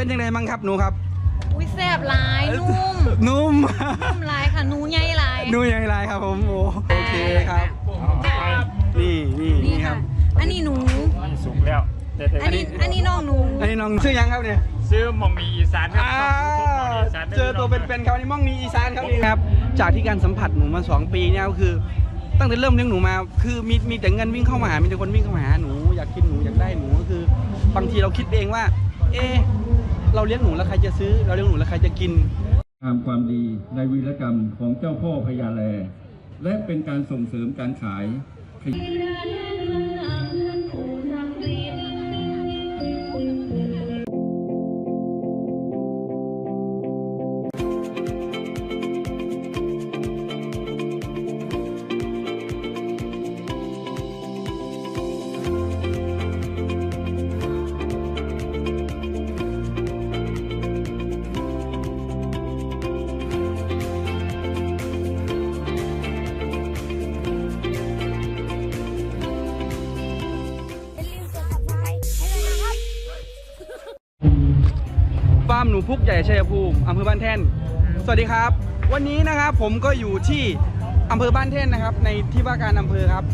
เป็นยังไงบ้างครับหนูครับ อุ้ยแซ่บหลายนุ่มนุ่มนุ่มหลายค่ะหนูใหญ่หลายหนูยังไงครับผมโอ้โอเคครับ นี่นี่นี่นี่ครัค่ะบอันนี้หนูนี่สุกแล้วแต่แต่อันนี้อันนี้น้องหนู อันนี้น้องชื่อยังครับเนี่ยซื้อหมองมีอีสานครับอ่าหม่องมีอีสานเจอตัวเป็นๆครับอันนี้ม่องนีอีสานครับนี่ครับ จากที่การสัมผัสหนูมาสองปีเนี่ยก็คือ ตั้งแต่เริ่มเลี้ยงหนูมา คือมีมีแต่เงินวิ่งเข้ามาหา มีแต่คนวิ่งเข้ามาหาหนูอยากกินหนูอยากได้หนูก็คือบางทีเราคิดเองว่า เอะ เราเลี้ยงหนูแล้วใครจะซื้อ เราเลี้ยงหนูแล้วใครจะกินตามความดีในวีรกรรมของเจ้าพ่อพญาแล และเป็นการส่งเสริมการขาย พุกใหญ่ชัยภูมิอำเภอบ้านแท่น สวัสดีครับ วันนี้นะครับผมก็อยู่ที่อำเภอบ้านแท่นนะครับ ในที่ว่าการอำเภอครับ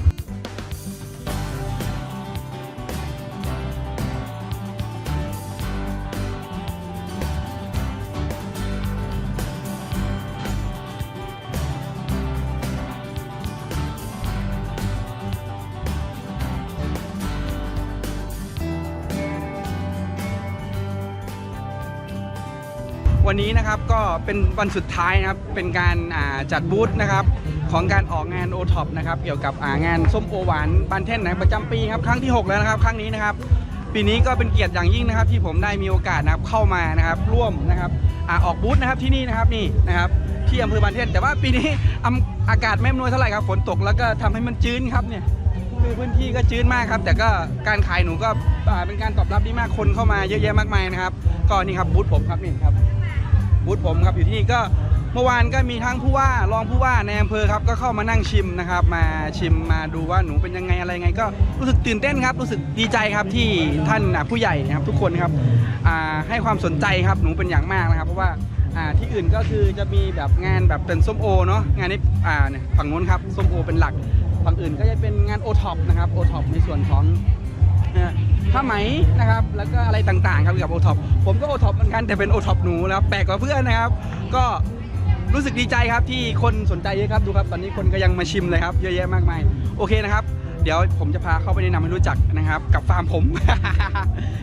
วันนี้นะครับก็เป็นวันสุดท้ายนะครับเป็นการจัดบูธนะครับของการออกงานโอท็อปนะครับเกี่ยวกับางานส้มโอหวานบานเท่นนะประจำปีครับครั้งที่ 6 แล้วนะครับ ครั้งนี้นะครับ ปีนี้ก็เป็นเกียรติอย่างยิ่งนะครับ ที่ผมได้มีโอกาสนะครับเข้ามานะครับร่วมนะครับอออกบูธนะครับที่นี่นะครับนี่นะครับที่อำเภอบานเท่นแต่ว่าปีนี้อากาศไม่อำนวยเท่าไหร่ครับฝนตกแล้วก็ทำให้มันชื้นครับเนี่ยคือพื้นที่ก็ชื้นมากครับ แต่ก็การขายหนูก็เป็นการตอบรับที่มากคนเข้ามาเยอะแยะมากมายนะครับ ก็นี่ครับบูธผมครับนี่ครับ บูธผมครับอยู่ที่นี่ก็เมื่อวานก็มีทั้งผู้ว่ารองผู้ว่าในอำเภอครับก็เข้ามานั่งชิมนะครับ มาชิมมาดูว่าหนูเป็นยังไงอะไรไง ก็รู้สึกตื่นเต้นครับ รู้สึกดีใจครับที่ท่านผู้ใหญ่นะครับทุกคนครับให้ความสนใจครับหนูเป็นอย่างมากนะครับเพราะว่าที่อื่นก็คือจะมีแบบงานแบบเป็นส้มโอเนาะงานนี้ฝั่งนู้นครับส้มโอเป็นหลักฝั่งอื่นก็จะเป็นงานโอท็อปนะครับโอท็อปในส่วนของ นะผ้าไหมนะครับ แล้วก็อะไรต่างๆครับเกี่ยวกับโอท็อปผมก็โอท็อปเหมือนกันแต่เป็นโอท็อปหนูแล้วแปลกกว่าเพื่อนนะครับ ก็รู้สึกดีใจครับที่คนสนใจเยอะครับดูครับ ตอนนี้คนก็ยังมาชิมเลยครับเยอะแยะมากมายโอเคนะครับ เดี๋ยวผมจะพาเข้าไปแนะนำให้รู้จักนะครับ กับฟาร์มผม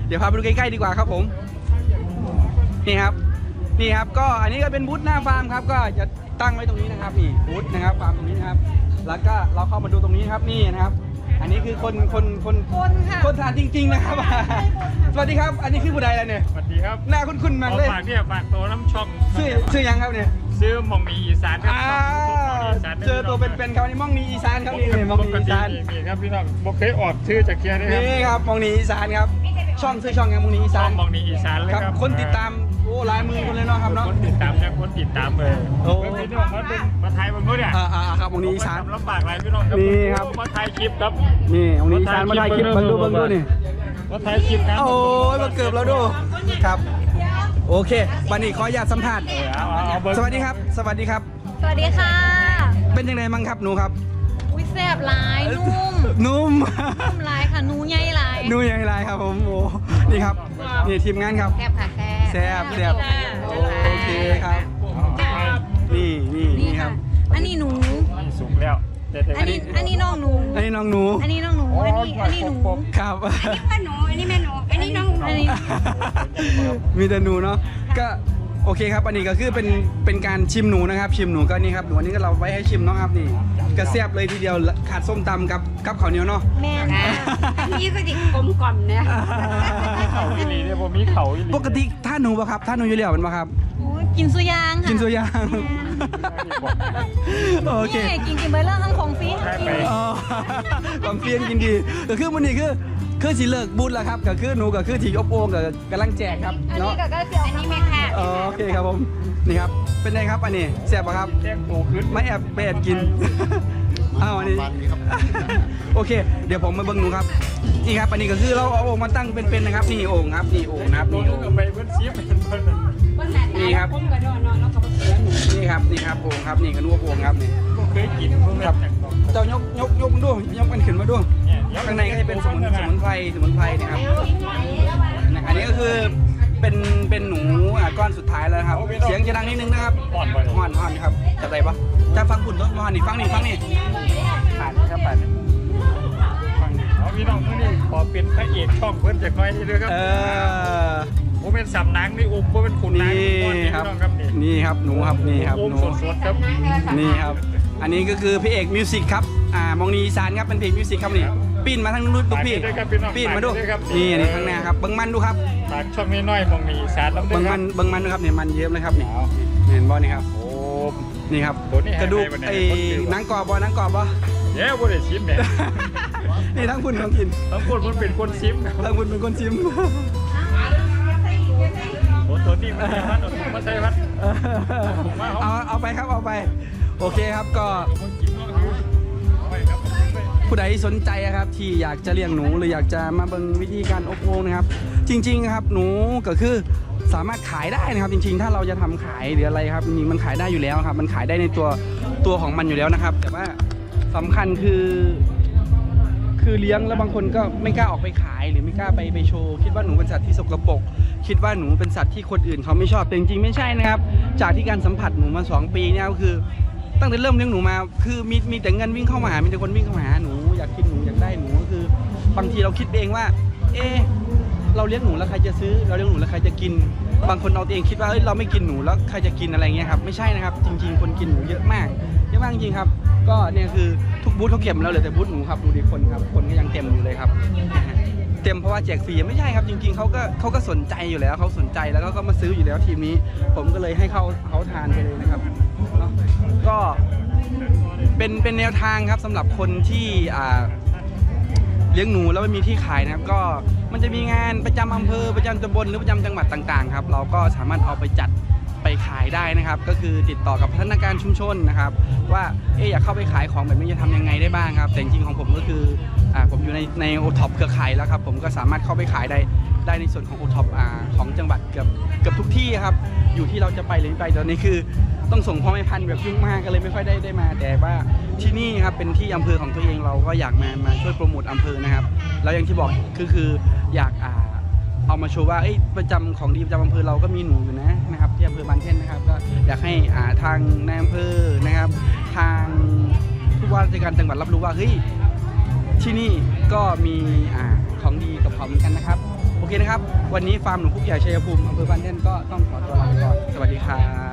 เดี๋ยวพาไปดูใกล้ๆดีกว่าครับผมนี่ครับนี่ครับก็อันนี้ก็เป็นบูธหน้าฟาร์มครับ ก็จะตั้งไว้ตรงนี้นะครับนี่บูธนะครับฟาร์มตรงนี้นะครับ แล้วก็เราเข้ามาดูตรงนี้ครับนี่นะครับ อันนี้คือคนคนคนคนค่ะคนทานจริง ๆ นะครับ สวัสดีครับ อันนี้คือผู้ใดแล้วเนี่ย สวัสดีครับหน้าคุ้นๆมากเอาเลย ฝากเนี่ยฝากตัวน้ำช่องชื่อชื่อยังครับเนี่ย ซื้อหมองมีอีสานครับอ่าช่อง YouTube หม่องมีอีสานเจอตัวเป็นๆครับอันนี้มองนีอีสานครับนี่นี่มองนีปกอีติสานนี่ครับพี่น้องบอกเคยออกชื่อจากเคียร์นะครับนี่ครับมองนีอีสานครับ ช่องชื่อช่องยังมองนีอีช่สาอนงหมองมีอีสานเลยครับครับ คนติดตามโอ้หลายหมื่นคน เลยเนาะครับเนาะ คนติดตามนะคนติดตามเลยโอ้เพื่อนพี่น้องมาเป็นมาไทยบนนู้นเนี่ยอ่าอ่าครับมองนีอีสาน ลำบากอะไรพี่น้องนี่ครับ มาถ่ายคลิปครับนี่มองนีอีสานมาถ่ายคลิปมาดูเบิ่งดูนี่ มาถ่ายคลิปครับโอ้ยมาเกือบแล้วดู ครับ โอเค วันนี้ขออนุญาตสัมภาษณ์ เออเอาเอาเอาเบอร์สวัสดีครับ สวัสดีครับ สวัสดีค่ะ เป็นยังไงบ้างครับหนูครับ อุ้ยแซ่บหลาย นุ่มนุ่ม นุ่มหลายค่ะหนูใหญ่หลาย ดูยังไงครับผม โอ้ นี่ครับ นี่ทีมงานครับ แซ่บค่ะแซ่บ แซ่บแซ่บโอเคครับ นี่นี่นี่นี่ครัค่ะบอันนี้หนูนี่สุกแล้วแต่แต่อันนี้อันนี้น้องหนู อันนี้น้องหนู อันนี้น้องหนู อันนี้อันนี้หนู ครับ อันนี้พ่อหนู อันนี้แม่หนู อันนี้น้องหนูอันนี้มีแต่หนูเนาะ ก็โอเคครับ อันนี้ก็คือเป็นเป็นการชิมหนูนะครับ ชิมหนูก็นี่ครับหนูอันนี้ก็เราไว้ให้ชิมเนาะครับนี่กระเสียบเลยทีเดียวขาดส้มตำกับกับข้าวเหนียวเนาะ แม่ค่ะ อันนี้ก็ดิกลมกล่อมเนี่ยเขาอีหลีเนี่ยผมมีเขาอีหลีปกติท่าหนูปะครับท่าหนูอยู่แล้วเป็นปะครับ โอ้ยกินสุยางค่ะกินสุยางโอเคนี่กินกินเบอร์เรื่องทั้งของฟรีใช่กินไปอ๋อความเพียนกินดีก็คือมันนี่คือคือสิเลิกบูธแล้วครับก็คือหนูก็คือถีอบโอ่งก็กำลังแจกครับอันนี้เนาะก็ก็คืออันนี้แม่ค่ะอ๋อโอเคครับผมนี่ครับเป็นไงครับอันนี้แซ่บปะครับแจ้งโตขึ้นไม่แอบไปแอบกิน อ้าวนนี้โอเค เดี๋ยวผมมาเบิ้งหนูครับ นี่ครับ อันนี้ก็คือเราเอาโอ่งมาตั้งเป็นๆนะครับ นี่โอ่งครับ นี่โอ่งครับ นี่โอ่ง คนหน้าตนี่ครับ ผมก็นอนนอนแล้วก็มาเสือหนูนี่ครับ นี่ครับโอ่งครับ นี่กระนวโอ่งครับนี่ครับเจ้ายกยกยกมันด้วยยกมันขึ้นมาด้วยข้างในก็จะเป็นสมุนสมุนไพร สมุนไพรนะครับอันนี้ก็คือเป็นเป็นหนู ก้อนสุดท้ายแล้วนะครับ เสียงจะดังนิดนึงนะครับอ่อนไปห่อนห่อนครับจะไรปะจะฟังคุณต้องห่อนนี่ฟังนี่ฟังนี่ผ่านนี่ครับผ่านนี่ฟังนี่เอาพี่น้องมื้อนี้ขอเป็นพระเอกช่องเพิ่นจักหน่อยนี่เด้อครับเออผมเป็นสำนักนี่อุ้มบ่เป็นขุนนางนี่ก่อนนี่ครับพี่น้องครับนี่นี่ครับหนูครับนี่ครับอุ้มหนูสดๆครับนี่ครับ อันนี้ก็คือพี่เอกมิวสิกครับอ่ามองนีอีสานครับเป็นเพลงมิวสิกครับนี่ ปีนมาทางนู้นดูพี่ฝากด้วยครับพี่น้องปีนมาดูฝากด้วยครับ นี่อันนี้ข้างหน้าครับเบิ้งมันดูครับฝากช่องน้อยๆมองมีสารลำเด้เบิ้องคมัรับนเบิ้งมันดูครับเนี่ยมันเยิ้มเลยครับนี่เอาเห็นบอนี่ครับโอ้ นี่ครับตัวนี้ให้กระดูกให้วันไหนไอ้คนเดียว หนังกรอบบอนังกรอบบอเดี๋ยวบ่ได้ชิมแหม่นี่ทั้งคุณทั้งกินบางคนมันเป็นคนชิมครับทั้งคุณเป็นคนชิม โอ้ตัวนี้มันใช่พัดมันใช่พัด เอาเอาไปครับเอาไป โอเคครับก็ ผู้ใดสนใจอะครับที่อยากจะเลี้ยงหนูหรืออยากจะมาเบิ่งวิธีการอบโอ่งนะครับ จริงๆครับหนูก็คือสามารถขายได้นะครับ จริงๆ ถ้าเราจะทำขายหรืออะไรครับจริงๆมันขายได้อยู่แล้วครับ มันขายได้ในตัวตัวของมันอยู่แล้วนะครับ แต่ว่าสำคัญคือ คือเลี้ยงแล้วบางคนก็ไม่กล้าออกไปขายหรือไม่กล้าไปไปโชว์คิดว่าหนูเป็นสัตว์ที่สกปรกคิดว่าหนูเป็นสัตว์ที่คนอื่นเขาไม่ชอบแต่จริงๆไม่ใช่นะครับ จากที่การสัมผัสหนูมาสองปีเนี่ยก็คือตั้งแต่เริ่มเลี้ยงหนูมา คือมีมีแต่เงินวิ่งเข้ามาหามีแต่คนวิ่งเข้ามาหาหนู บางทีเราคิดเองว่า เอะเราเลี้ยงหนูแล้วใครจะซื้อ เราเลี้ยงหนูแล้วใครจะกิน บางคนเอาตัวเองคิดว่าเอ้ยเราไม่กินหนูแล้วใครจะกินอะไรเงี้ยครับไม่ใช่นะครับจริง ๆ คนกินหนูเยอะมากเยอะมากจริงครับ ก็เนี่ยคือทุกบูธเขาเก็บมดแล้วเหลือแต่บูธหนูครับดูดิคนครับคนก็ยังเต็มอยู่เลยครับเต็มเพราะว่าแจกฟรีไม่ใช่ครับจริงๆเขาก็เขาก็สนใจอยู่แล้วเขาสนใจแล้วก็ก็มาซื้ออยู่แล้วทีมนี้ ผมก็เลยให้เขาเขาทานไปเลยนะครับก็เป็นเป็นแนวทางครับสำหรับคนที่อ่า เลี้ยงหนูแล้วไม่มีที่ขายนะครับก็มันจะมีงานประจำอำเภอประจำตำบลหรือประจำจังหวัดต่างๆครับเราก็สามารถเอาไปจัดไปขายได้นะครับ ก็คือติดต่อกับพัฒนาการชุมชนนะครับ ว่าเอ๊อยากเข้าไปขายของแบบนี้จะทำยังไงได้บ้างครับ แต่จริงของผมก็คืออ่าผมอยู่ในในโอท็อปเครือข่ายแล้วครับ ผมก็สามารถเข้าไปขายได้ได้ในส่วนของโอท็อปของจังหวัดเกือบเกือบทุกที่ครับ อยู่ที่เราจะไปหรือไม่ไปตอนนี้คือ ต้องส่งพ่อแม่พันธุ์แบบยุ่งมากก็เลยไม่ค่อยได้ได้มาแต่ว่า ที่นี่ครับเป็นที่อำเภอของตัวเองเราก็อยากมามาช่วยโปรโมทอำเภอนะครับแล้วอย่างที่บอกคือคืออยากอ่าเอามาโชว์ว่าเอ้ยประจำของดีประจำอำเภอเราก็มีหนูอยู่นะนะครับที่อำเภอบางเท่นนะครับก็อยากให้อ่าทางนายอำเภอนะครับ ทางผู้ว่าราชการจังหวัดรับรู้ว่าเฮ้ย ที่นี่ก็มีอ่าของดีกับเขาเหมือนกันนะครับ โอเคนะครับ วันนี้ฟาร์มหนูพุกใหญ่ชัยภูมิอำเภอบางเท่นก็ต้องขอตัวลาไปก่อน สวัสดีครับ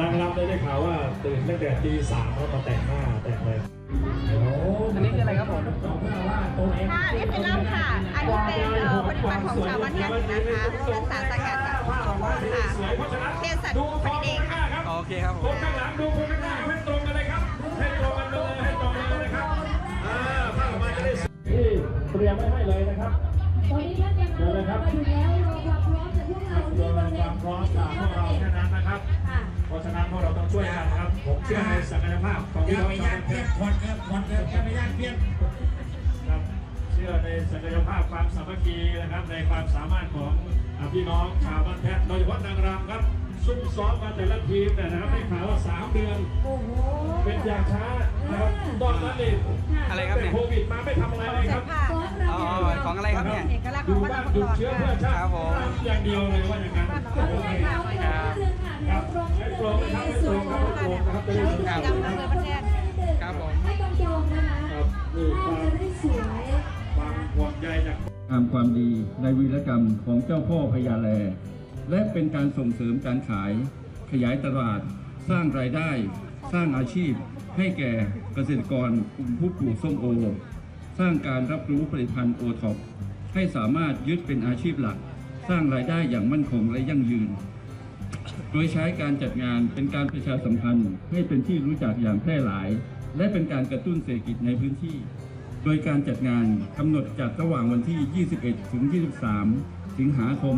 นางรำได้ได้ข่าวว่าตื่นตั้งแต่ตีสามแล้วมาแต่งหน้าแต่งอะไรโอ้โหอันนี้คืออะไรครับผมค่ะนี่เป็นล่ำค่ะ อันนี้เป็นเอ่อผลิตภัณฑ์ของชาวบ้านแท่นนะคะเป็นสารสกัดจากค่ะเภสัชผลิตเองค่ะโอเคครับผมคนข้างหลังดูคนข้างหน้าให้ตรงกันเลยครับให้ตรงกันเลยให้ตรงกันเลยนะครับอ่าภาพออกมาจะได้สวยนี่เตรียมไว้ให้เลยนะครับตอนนี้ท่านยังเดี๋ยวนะครับอยู่แล้วรอความพร้อมจากพวกเรารวมความพร้อมจากพวกเราแค่นั้นนะครับค่ะ เพราะฉะนั้นพวกเราต้องช่วยกันครับ ผมเชื่อในศักยภาพของพี่น้องชาวบ้านควันครับควันครับอย่าไปย่างเพี้ยนครับเชื่อในศักยภาพความสามัคคีนะครับ ในความสามารถของพี่น้องชาวบ้านแพทย์โดยเฉพาะนางรำครับซุ่มซ้อมมาแต่ละทีมเนี่ยนะครับได้ข่าวว่าสามเดือน โอ้โห เป็นอย่างช้านะครับตอนนั้นนี่อะไรครับเนี่ยโควิดมาไม่ทำอะไรเลยครับซ้อมรำอ๋อของอะไรครับเนี่ยเอกลักษณ์อของยู่วัดบ้านอหยุดภรเชื้อเพื่อชาติครับผมอย่างเดียวเลยว่าอย่างนั้น ขออนุญาตถามเพิ่มนิดนึงค่ะเดี๋ยวตรงนิดนึงครับให้ตรงนะครับจำอำเภอประเทศครับผมให้ตรงๆนะคะนี่ความสวยความห่วงใยจากตามความดีในวีรกรรมของเจ้าพ่อพญาแล และเป็นการส่งเสริมการขาย ขยายตลาด สร้างรายได้ สร้างอาชีพ ให้แก่เกษตรกรกลุ่มผู้ปลูกส้มโอ สร้างการรับรู้ผลิตภัณฑ์โอท็อปให้สามารถยึดเป็นอาชีพหลัก สร้างรายได้อย่างมั่นคงและยั่งยืน โดยใช้การจัดงานเป็นการประชาสัมพันธ์ให้เป็นที่รู้จักอย่างแพร่หลาย และเป็นการกระตุ้นเศรษฐกิจในพื้นที่ โดยการจัดงานกำหนดจัดระหว่างวันที่ 21 ถึง 23 สิงหาคม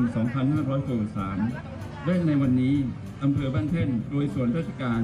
2563และในวันนี้อำเภอบ้านเท่นโดยส่วนราชการ